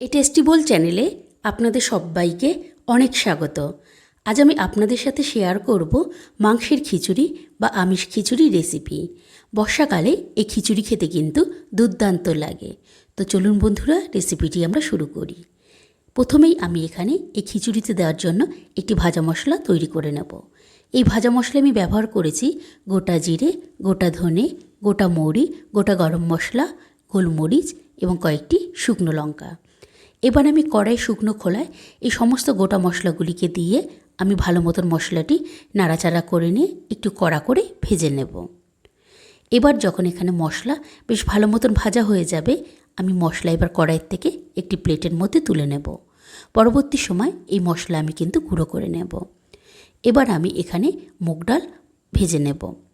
এই টেস্টিবল চ্যানেলে আপনাদের সবাইকে অনেক স্বাগত। আজ আমি আপনাদের সাথে শেয়ার করব মাংসের খিচুড়ি বা আমিষ খিচুড়ি রেসিপি। বর্ষাকালে এই খিচুড়ি খেতে কিন্তু দুর্দান্ত লাগে। তো চলুন বন্ধুরা, রেসিপিটি আমরা শুরু করি। প্রথমেই আমি এখানে এই খিচুড়িতে দেওয়ার জন্য একটি ভাজা মশলা তৈরি করে নেব। এই ভাজা মশলা আমি ব্যবহার করেছি গোটা জিরে, গোটা ধনে, গোটা মৌরি, গোটা গরম মশলা গোলমরিচ এবং কয়েকটি শুকনো লঙ্কা। এবার আমি কড়াই শুকনো খোলায় এই সমস্ত গোটা মশলাগুলিকে দিয়ে আমি ভালো মতন মশলাটি নাড়াচাড়া করে নিয়ে একটু কড়া করে ভেজে নেব। এবার যখন এখানে মশলা বেশ ভালো মতন ভাজা হয়ে যাবে, আমি মশলা এবার কড়াইয়ের থেকে একটি প্লেটের মধ্যে তুলে নেব। পরবর্তী সময় এই মশলা আমি কিন্তু গুঁড়ো করে নেব। এবার আমি এখানে মুগ ডাল ভেজে নেব।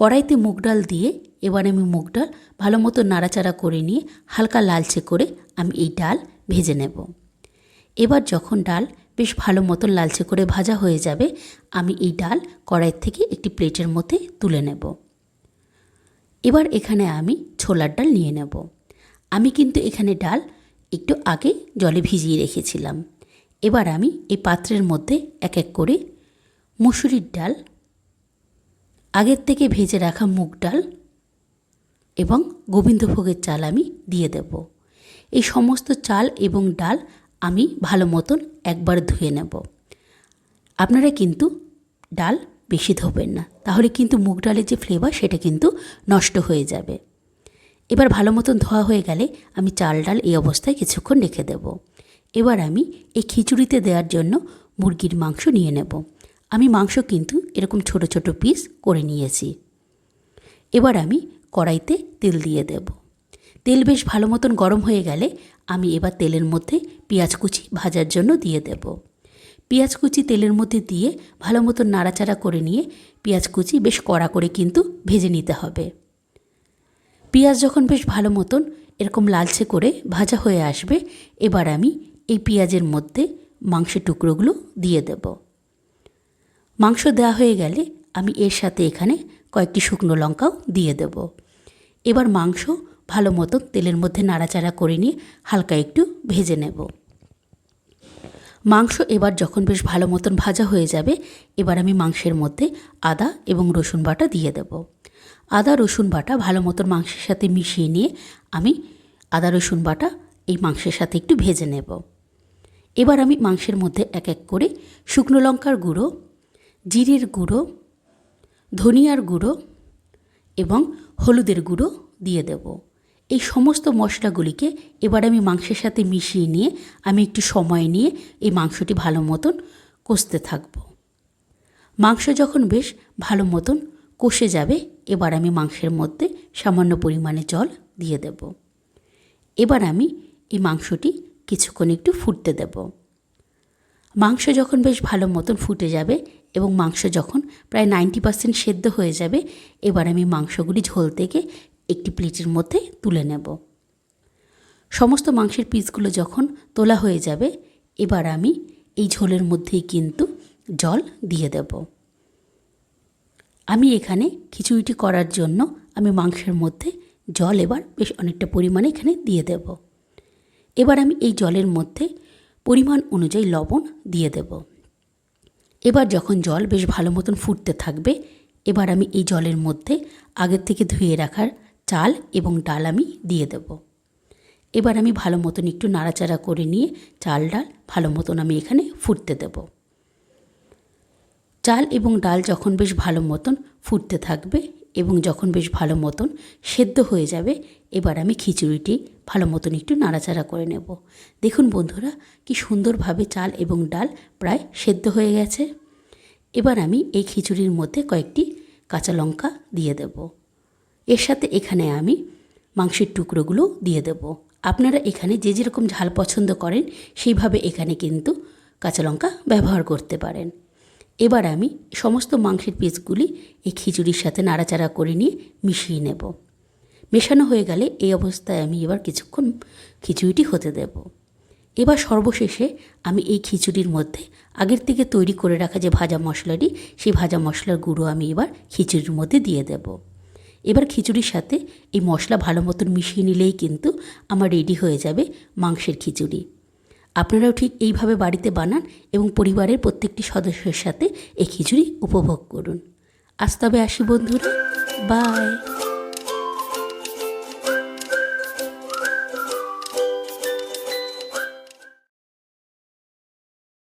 কড়াইতে মুগ ডাল দিয়ে এবার আমি মুগ ডাল ভালো মতো নাড়াচাড়া করে নিয়ে হালকা লালচে করে আমি এই ডাল ভেজে নেব। এবার যখন ডাল বেশ ভালো মতন লালচে করে ভাজা হয়ে যাবে, আমি এই ডাল কড়াইয়ের থেকে একটি প্লেটের মধ্যে তুলে নেব। এবার এখানে আমি ছোলার ডাল নিয়ে নেব। আমি কিন্তু এখানে ডাল একটু আগে জলে ভিজিয়ে রেখেছিলাম। এবার আমি এই পাত্রের মধ্যে এক এক করে মুসুরির ডাল আগের থেকে ভেজে রাখা মুগ ডাল এবং গোবিন্দভোগের চাল আমি দিয়ে দেব। এই সমস্ত চাল এবং ডাল আমি ভালো মতন একবার ধুয়ে নেব। আপনারা কিন্তু ডাল বেশি ধোবেন না, তাহলে কিন্তু মুগ ডালের যে ফ্লেভার সেটা কিন্তু নষ্ট হয়ে যাবে। এবার ভালো মতন ধোয়া হয়ে গেলে আমি চাল ডাল এই অবস্থায় কিছুক্ষণ রেখে দেব। এবার আমি এই খিচুড়িতে দেওয়ার জন্য মুরগির মাংস নিয়ে নেব। আমি মাংস কিন্তু এরকম ছোট ছোট পিস করে নিয়েছি। এবার আমি কড়াইতে তেল দিয়ে দেব। তেল বেশ ভালো মতন গরম হয়ে গেলে আমি এবার তেলের মধ্যে পেঁয়াজ কুচি ভাজার জন্য দিয়ে দেব। পেঁয়াজ কুচি তেলের মধ্যে দিয়ে ভালো মতন নাড়াচাড়া করে নিয়ে পেঁয়াজ কুচি বেশ কড়া করে কিন্তু ভেজে নিতে হবে। পেঁয়াজ যখন বেশ ভালো মতন এরকম লালচে করে ভাজা হয়ে আসবে, এবার আমি এই পেঁয়াজের মধ্যে মাংসের টুকরোগুলো দিয়ে দেব। মাংস দেওয়া হয়ে গেলে আমি এর সাথে এখানে কয়েকটি শুকনো লঙ্কাও দিয়ে দেব। এবার মাংস ভালো মতো তেলের মধ্যে নাড়াচাড়া করে নিয়ে হালকা একটু ভেজে নেব। মাংস এবার যখন বেশ ভালো মতন ভাজা হয়ে যাবে, এবার আমি মাংসের মধ্যে আদা এবং রসুন বাটা দিয়ে দেব। আদা, রসুন বাটা ভালো মতন মাংসের সাথে মিশিয়ে নিয়ে আমি আদা, রসুন বাটা এই মাংসের সাথে একটু ভেজে নেব। এবার আমি মাংসের মধ্যে এক এক করে শুকনো লঙ্কার গুঁড়ো জিরের গুঁড়ো, ধনিয়ার গুঁড়ো এবং হলুদের গুঁড়ো দিয়ে দেব। এই সমস্ত মশলাগুলিকে এবার আমি মাংসের সাথে মিশিয়ে নিয়ে আমি একটু সময় নিয়ে এই মাংসটি ভালো মতন কষতে থাকব। মাংস যখন বেশ ভালো মতন কষে যাবে, এবার আমি মাংসের মধ্যে সামান্য পরিমাণে জল দিয়ে দেব। এবার আমি এই মাংসটি কিছুক্ষণ একটু ফুটতে দেব। মাংস যখন বেশ ভালো মতন ফুটে যাবে এবং মাংস যখন প্রায় নাইনটি পার্সেন্ট সেদ্ধ হয়ে যাবে, এবার আমি মাংসগুলি ঝোল থেকে একটি প্লেটের মধ্যে তুলে নেব। সমস্ত মাংসের পিসগুলো যখন তোলা হয়ে যাবে, এবার আমি এই ঝোলের মধ্যেই কিন্তু জল দিয়ে দেব। আমি এখানে খিচুড়িটি করার জন্য আমি মাংসের মধ্যে জল এবার বেশ অনেকটা পরিমাণে এখানে দিয়ে দেব। এবার আমি এই জলের মধ্যে পরিমাণ অনুযায়ী লবণ দিয়ে দেব। এবার যখন জল বেশ ভালো মতন ফুটতে থাকবে, এবার আমি এই জলের মধ্যে আগের থেকে ধুয়ে রাখার চাল এবং ডাল আমি দিয়ে দেব। এবার আমি ভালো মতন একটু নাড়াচাড়া করে নিয়ে চাল ডাল ভালো মতন আমি এখানে ফুটতে দেব। চাল এবং ডাল যখন বেশ ভালো মতন ফুটতে থাকবে এবং যখন বেশ ভালো মতন সেদ্ধ হয়ে যাবে, এবার আমি খিচুড়িটি ভালো মতন একটু নাড়াচাড়া করে নেব। দেখুন বন্ধুরা, কি সুন্দরভাবে চাল এবং ডাল প্রায় সেদ্ধ হয়ে গেছে। এবার আমি এই খিচুড়ির মধ্যে কয়েকটি কাঁচা লঙ্কা দিয়ে দেব। এর সাথে এখানে আমি মাংসের টুকরোগুলো দিয়ে দেব। আপনারা এখানে যে যেরকম ঝাল পছন্দ করেন, সেইভাবে এখানে কিন্তু কাঁচা লঙ্কা ব্যবহার করতে পারেন। এবার আমি সমস্ত মাংসের পিসগুলি এই খিচুড়ির সাথে নাড়াচাড়া করে নিয়ে মিশিয়ে নেব। মেশানো হয়ে গেলে এই অবস্থায় আমি এবার কিছুক্ষণ খিচুড়িটি হতে দেব। এবার সর্বশেষে আমি এই খিচুড়ির মধ্যে আগের থেকে তৈরি করে রাখা যে ভাজা মশলাটি, সেই ভাজা মশলার গুঁড়ো আমি এবার খিচুড়ির মধ্যে দিয়ে দেব। এবার খিচুড়ির সাথে এই মশলা ভালো মতন মিশিয়ে নিলেই কিন্তু আমার রেডি হয়ে যাবে মাংসের খিচুড়ি। আপনারাও ঠিক এইভাবে বাড়িতে বানান এবং পরিবারের প্রত্যেকটি সদস্যের সাথে এই খিচুড়ি উপভোগ করুন। আজ তবে আসি বন্ধুরা। বাই।